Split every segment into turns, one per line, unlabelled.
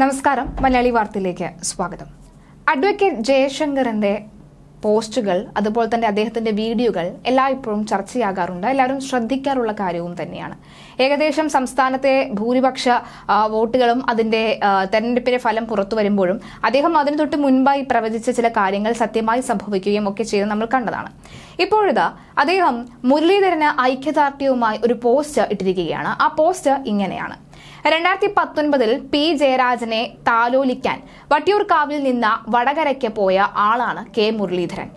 നമസ്കാരം. മലയാളി വാർത്തയിലേക്ക് സ്വാഗതം. അഡ്വക്കേറ്റ് ജയശങ്കറിന്റെ പോസ്റ്റുകൾ അതുപോലെ തന്നെ അദ്ദേഹത്തിന്റെ വീഡിയോകൾ എല്ലായ്പ്പോഴും ചർച്ചയാകാറുണ്ട്. എല്ലാവരും ശ്രദ്ധിക്കാറുള്ള കാര്യവും തന്നെയാണ്. ഏകദേശം സംസ്ഥാനത്തെ ഭൂരിപക്ഷ വോട്ടുകളും അതിന്റെ തെരഞ്ഞെടുപ്പിന്റെ ഫലം പുറത്തു വരുമ്പോഴും അദ്ദേഹം അതിനു തൊട്ട് മുൻപായി പ്രവചിച്ച ചില കാര്യങ്ങൾ സത്യമായി സംഭവിക്കുകയും ഒക്കെ ചെയ്ത് നമ്മൾ കണ്ടതാണ്. ഇപ്പോഴിതാ അദ്ദേഹം മുരളീധരന് ഐക്യദാർഢ്യവുമായി ഒരു പോസ്റ്റ് ഇട്ടിരിക്കുകയാണ്. ആ പോസ്റ്റ് ഇങ്ങനെയാണ്. രണ്ടായിരത്തി പത്തൊൻപതിൽ പി ജയരാജനെ താലോലിക്കാൻ വട്ടിയൂർക്കാവിൽ നിന്ന് വടകരയ്ക്ക് പോയ ആളാണ് കെ മുരളീധരൻ.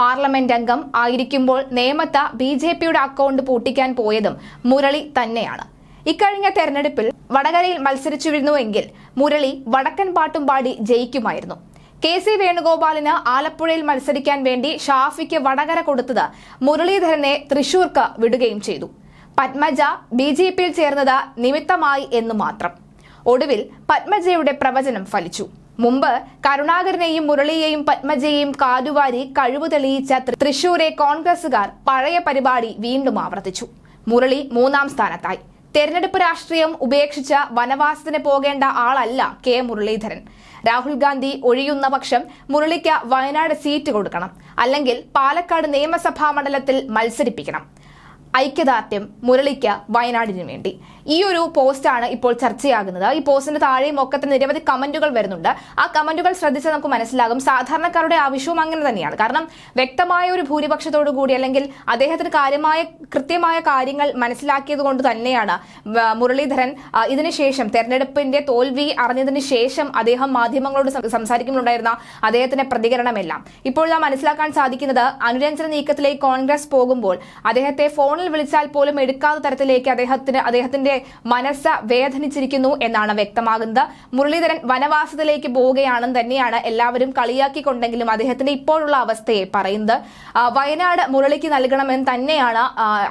പാർലമെന്റ് അംഗം ആയിരിക്കുമ്പോൾ നേമത്ത ബി ജെ പിയുടെ അക്കൗണ്ട് പൂട്ടിക്കാൻ പോയതും മുരളി തന്നെയാണ്. ഇക്കഴിഞ്ഞ തെരഞ്ഞെടുപ്പിൽ വടകരയിൽ മത്സരിച്ചിരുന്നുവെങ്കിൽ മുരളി വടക്കൻ പാട്ടും പാടി ജയിക്കുമായിരുന്നു. കെ സി വേണുഗോപാലിന് ആലപ്പുഴയിൽ മത്സരിക്കാൻ വേണ്ടി ഷാഫിക്ക് വടകര കൊടുത്തത് മുരളീധരനെ തൃശൂർക്ക് വിടുകയും ചെയ്തു. പത്മജ ബി ജെ പിയിൽ ചേർന്നത് നിമിത്തമായി എന്ന് മാത്രം. ഒടുവിൽ പത്മജയുടെ പ്രവചനം ഫലിച്ചു. മുമ്പ് കരുണാകരനെയും മുരളിയെയും പത്മജയെയും കാലുവാരി കഴിവ് തെളിയിച്ച തൃശൂരെ കോൺഗ്രസുകാർ പഴയ പരിപാടി വീണ്ടും ആവർത്തിച്ചു. മുരളി മൂന്നാം സ്ഥാനത്തായി. തെരഞ്ഞെടുപ്പ് രാഷ്ട്രീയം ഉപേക്ഷിച്ച വനവാസത്തിന് പോകേണ്ട ആളല്ല കെ മുരളീധരൻ. രാഹുൽ ഗാന്ധി ഒഴിയുന്ന പക്ഷം മുരളിക്ക് വയനാട് സീറ്റ് കൊടുക്കണം. അല്ലെങ്കിൽ പാലക്കാട് നിയമസഭാ മണ്ഡലത്തിൽ മത്സരിപ്പിക്കണം. ഐക്യദാർഢ്യം മുരളിക്ക വയനാടിന് വേണ്ടി. ഈ ഒരു പോസ്റ്റാണ് ഇപ്പോൾ ചർച്ചയാകുന്നത്. ഈ പോസ്റ്റിന്റെ താഴെയും ഒക്കെ തന്നെ നിരവധി കമന്റുകൾ വരുന്നുണ്ട്. ആ കമന്റുകൾ ശ്രദ്ധിച്ചാൽ നമുക്ക് മനസ്സിലാകും. സാധാരണക്കാരുടെ ആവശ്യവും അങ്ങനെ തന്നെയാണ്. കാരണം വ്യക്തമായ ഒരു ഭൂരിപക്ഷത്തോടു കൂടി അല്ലെങ്കിൽ അദ്ദേഹത്തിന് കാര്യമായ കൃത്യമായ കാര്യങ്ങൾ മനസ്സിലാക്കിയത് കൊണ്ട് തന്നെയാണ് മുരളീധരൻ ഇതിനുശേഷം തെരഞ്ഞെടുപ്പിന്റെ തോൽവി അറിഞ്ഞതിന് ശേഷം അദ്ദേഹം മാധ്യമങ്ങളോട് സംസാരിക്കുന്നുണ്ടായിരുന്ന അദ്ദേഹത്തിന്റെ പ്രതികരണമെല്ലാം ഇപ്പോൾ നാം മനസ്സിലാക്കാൻ സാധിക്കുന്നത് അനുരഞ്ജന നീക്കത്തിലേക്ക് കോൺഗ്രസ് പോകുമ്പോൾ അദ്ദേഹത്തെ ഫോണിൽ വിളിച്ചാൽ പോലും എടുക്കാത്ത തരത്തിലേക്ക് അദ്ദേഹത്തിന് അദ്ദേഹത്തിന്റെ മനസ്സ് വേദനിച്ചിരിക്കുന്നു എന്നാണ് വ്യക്തമാകുന്നത്. മുരളീധരൻ വനവാസത്തിലേക്ക് പോവുകയാണെന്ന് തന്നെയാണ് എല്ലാവരും കളിയാക്കിക്കൊണ്ടെങ്കിലും അദ്ദേഹത്തിന്റെ ഇപ്പോഴുള്ള അവസ്ഥയെ പറയുന്നത്. വയനാട് മുരളിക്ക് നൽകണമെന്ന് തന്നെയാണ്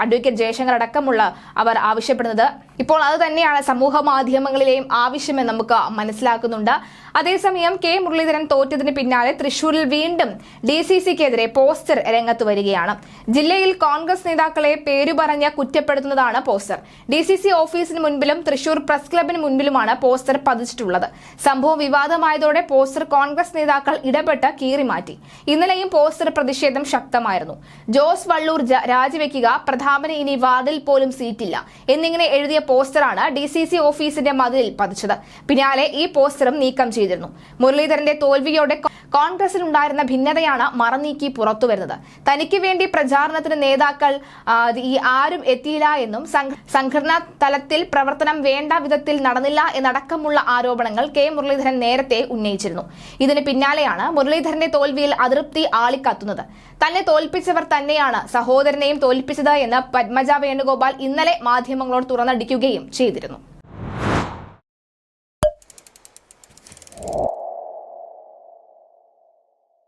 അഡ്വക്കേറ്റ് ജയശങ്കർ അടക്കമുള്ള അവർ ആവശ്യപ്പെടുന്നത്. ഇപ്പോൾ അത് തന്നെയാണ് സമൂഹ മാധ്യമങ്ങളിലെയും ആവശ്യമെന്ന് നമുക്ക് മനസ്സിലാക്കുന്നുണ്ട്. അതേസമയം കെ മുരളീധരൻ തോറ്റതിന് പിന്നാലെ തൃശൂരിൽ വീണ്ടും ഡി സി സിക്കെതിരെ പോസ്റ്റർ രംഗത്ത് വരികയാണ്. ജില്ലയിൽ കോൺഗ്രസ് നേതാക്കളെ പേരു പറഞ്ഞ കുറ്റപ്പെടുത്തുന്നതാണ് പോസ്റ്റർ. ഡി സി സി ഓഫീസിന് മുൻപിലും തൃശൂർ പ്രസ് ക്ലബിന് മുൻപിലുമാണ് പോസ്റ്റർ പതിച്ചിട്ടുള്ളത്. സംഭവം വിവാദമായതോടെ പോസ്റ്റർ കോൺഗ്രസ് നേതാക്കൾ ഇടപെട്ട് കീറിമാറ്റി. ഇന്നലെയും പോസ്റ്റർ പ്രതിഷേധം ശക്തമായിരുന്നു. ജോസ് വള്ളൂർ രാജിവെക്കുക പ്രതാപന് ഇനി വാർഡിൽ പോലും സീറ്റില്ല എന്നിങ്ങനെ എഴുതിയ പോസ്റ്ററാണ് ഡി സി സി ഓഫീസിന്റെ മതിലിൽ പതിച്ചത്. പിന്നാലെ ഈ പോസ്റ്ററും നീക്കം ചെയ്തിരുന്നു. മുരളീധരന്റെ തോൽവിയോടെ കോൺഗ്രസിനുണ്ടായിരുന്ന ഭിന്നതയാണ് മറനീക്കി പുറത്തുവരുന്നത്. തനിക്ക് വേണ്ടി പ്രചാരണത്തിന് നേതാക്കൾ ഈ ആരും എത്തിയില്ല എന്നും സംഘ- സംഘടനാ തലത്തിൽ പ്രവർത്തനം വേണ്ട വിധത്തിൽ നടന്നില്ല എന്നടക്കമുള്ള ആരോപണങ്ങൾ കെ മുരളീധരൻ നേരത്തെ ഉന്നയിച്ചിരുന്നു. ഇതിന് പിന്നാലെയാണ് മുരളീധരന്റെ തോൽവിയിൽ അതൃപ്തി ആളിക്കത്തുന്നത്. തന്നെ തോൽപ്പിച്ചവർ തന്നെയാണ് സഹോദരനെയും തോൽപ്പിച്ചത് എന്ന് പത്മജ വേണുഗോപാൽ ഇന്നലെ മാധ്യമങ്ങളോട് തുറന്നടിക്കുകയും ചെയ്തിരുന്നു.